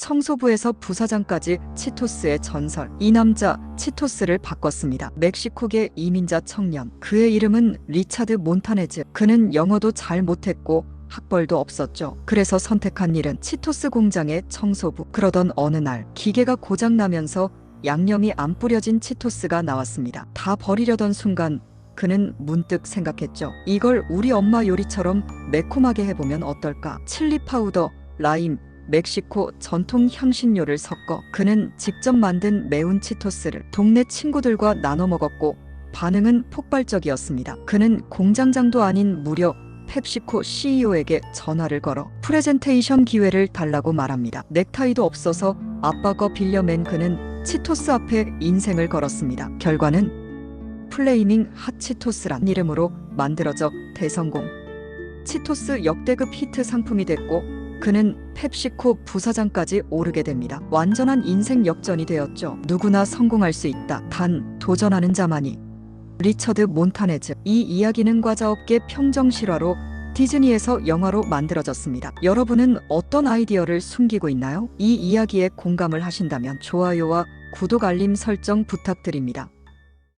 청소부에서 부사장까지 치토스의 전설. 이 남자 치토스를 바꿨습니다. 멕시코계 이민자 청년. 그의 이름은 리차드 몬타네즈. 그는 영어도 잘 못했고 학벌도 없었죠. 그래서 선택한 일은 치토스 공장의 청소부. 그러던 어느 날 기계가 고장 나면서 양념이 안 뿌려진 치토스가 나왔습니다. 다 버리려던 순간 그는 문득 생각했죠. 이걸 우리 엄마 요리처럼 매콤하게 해보면 어떨까? 칠리 파우더, 라임, 멕시코 전통 향신료를 섞어 그는 직접 만든 매운 치토스를 동네 친구들과 나눠 먹었고 반응은 폭발적이었습니다. 그는 공장장도 아닌 무려 펩시코 CEO에게 전화를 걸어 프레젠테이션 기회를 달라고 말합니다. 넥타이도 없어서 아빠 거 빌려맨 그는 치토스 앞에 인생을 걸었습니다. 결과는 플레이밍 핫치토스란 이름으로 만들어져 대성공. 치토스 역대급 히트 상품이 됐고 그는 펩시코 부사장까지 오르게 됩니다. 완전한 인생 역전이 되었죠. 누구나 성공할 수 있다. 단 도전하는 자만이. 리처드 몬타네즈. 이 이야기는 과자업계 평정 실화로 디즈니에서 영화로 만들어졌습니다. 여러분은 어떤 아이디어를 숨기고 있나요? 이 이야기에 공감을 하신다면 좋아요와 구독 알림 설정 부탁드립니다.